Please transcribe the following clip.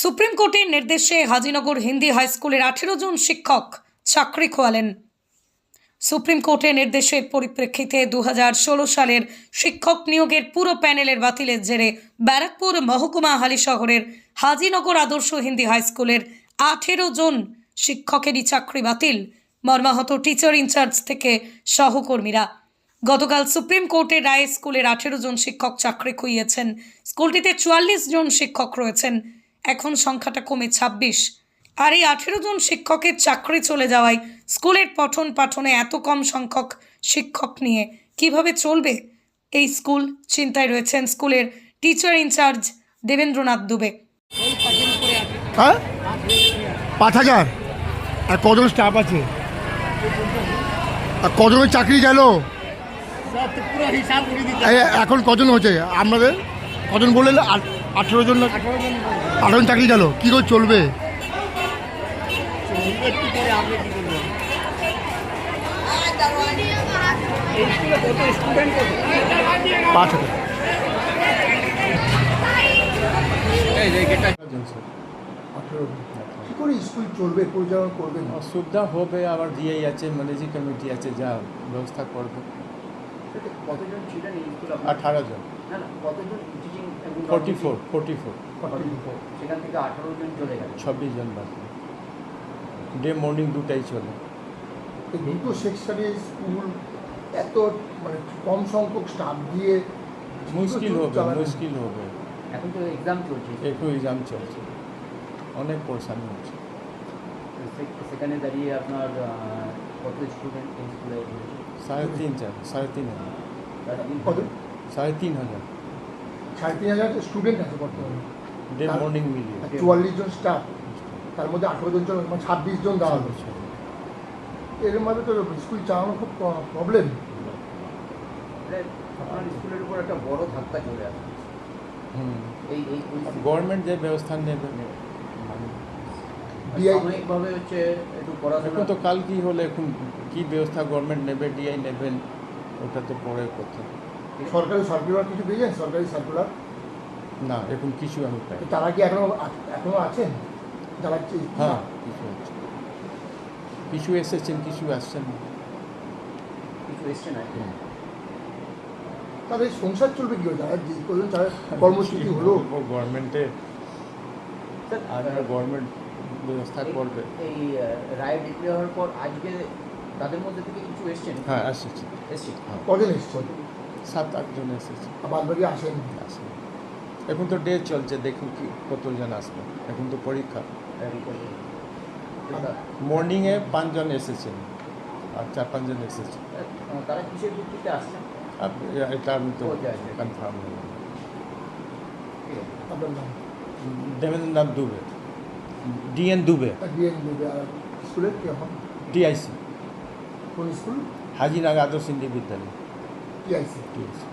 Supreme কোর্টের নির্দেশে Hazinagar Hindi high স্কুলের আঠেরো জন শিক্ষক চাকরি খোয়ালেন। সুপ্রিম কোর্টের নির্দেশের পরিপ্রেক্ষিতে দু হাজার ষোলো সালের শিক্ষক নিয়োগের পুরো প্যানেলের বাতিলের জেরে ব্যারাকপুর মহকুমা হালি শহরের হাজিনগর আদর্শ হিন্দি হাই স্কুলের আঠেরো জন শিক্ষকেরই চাকরি বাতিল, মর্মাহত টিচার ইনচার্জ থেকে সহকর্মীরা। গতকাল সুপ্রিম কোর্টের রায়ে স্কুলের আঠেরো জন শিক্ষক চাকরি খুইয়েছেন। স্কুলটিতে চুয়াল্লিশ জন শিক্ষক রয়েছেন। এখন সংখ্যাটা কমে ছাব্বিশ। আর এই আঠেরো জন শিক্ষকের চাকরি চলে যাওয়ায় স্কুলের পঠন পাঠনে এত কম সংখ্যক শিক্ষক নিয়ে কীভাবে চলবে? এই স্কুল চিন্তায় রয়েছেন স্কুলের টিচার ইনচার্জ দেবেন্দ্রনাথ দুবে। হ্যাঁ? পাঁচ হাজার? আর কজন স্টাফ আছে? আর কজনের চাকরি গেল? এখন কজন হচ্ছে? আপনাদের? কজন বললেন? আঠেরো জন আঠারো জন চাকরি গেল কী করে চলবে? পাঁচ হাজার। কী করে স্কুল চলবে? পরিচালনা করবেন অসুবিধা হবে আবার দিয়েই আছে ম্যানেজিং কমিটি আছে যা ব্যবস্থা করবে। কতজন ছিলেন এই স্কুলে আঠারো জন। না না কতজন teaching forty four forty four সেখান থেকে আঠারো জন চলে গেল ছাব্বিশ জন বাকি ডে মর্নিং দুটাই চলে। এই দুটো সেকশনে স্কুল এত মানে কম সংখ্যক স্টাফ দিয়ে মুশকিল হবে মুশকিল হবে। এখন তো এক্সাম চলছে। একটু এক্সাম চলছে। অনেক পরেশানি হচ্ছে। সে- সেখানে দাঁড়িয়ে আপনার কত স্টুডেন্ট এই স্কুলে? সাড়ে তিন চার সাড়ে তিন হাজার। কত? সাড়ে তিন হাজার। সাড়ে তিন হাজার স্টুডেন্ট আছে বর্তমানে। ডে মর্নিং মিলিয়ে চুয়াল্লিশ জন স্টাফ তার মধ্যে আঠেরো জন চলে মানে ছাব্বিশ জন হবে। এর মধ্যে তো স্কুল চালানো খুব প্রবলেম মানে আপনার স্কুলের উপর একটা বড় ধাক্কা চলে আসে। হুম। এই এই গভর্নমেন্ট যে ব্যবস্থা নেবে। সাময়িকভাবে হচ্ছে একটু পড়াশোনা এখন তো কাল কি হলে এখন কি ব্যবস্থা গভর্নমেন্ট নেবে ডিআই নেবেন ওটা তো পরের কথা। সরকারি সার্কুলার কিছু পেয়েছেন? সরকারি সার্কুলার না এখন কিছু আমি পাই তারা কি এখনও এখনও আছেন? যারা হ্যাঁ কিছু আছে। কিছু এসেছেন কিছু আসছেন কিছু এসছে না। তাদের সংসার চলবে কি যারা যে যারা কর্মসূচি হলো। গভর্নমেন্টে স্যার, আর গভর্নমেন্ট ব্যবস্থা করবে। এই রায় ডিক্লেয়ার হওয়ার পর আজকে তাদের মধ্যে থেকে কিছু এসছেন? হ্যাঁ আসছে এসছে? হ্যাঁ। কজন এসছেন? সাত আটজন এসেছে। বাকি আসেন? আসে এখন তো ডে চলছে দেখুন কি কতজন আসবে। এখন তো পরীক্ষা। মর্নিংয়ে পাঁচজন এসেছেন। আর চার পাঁচজন এসেছে। তারা কিসের ভিত্তিতে আসছেন? এটা আমি তো। Confirm Debendranath Dubey. DN Dubey DN দেবে আর স্কুলের কি এখন? ডিআইসি কোন স্কুল? হাজিনাগা আদর্শ হিন্দি বিদ্যালয়। DIC DIC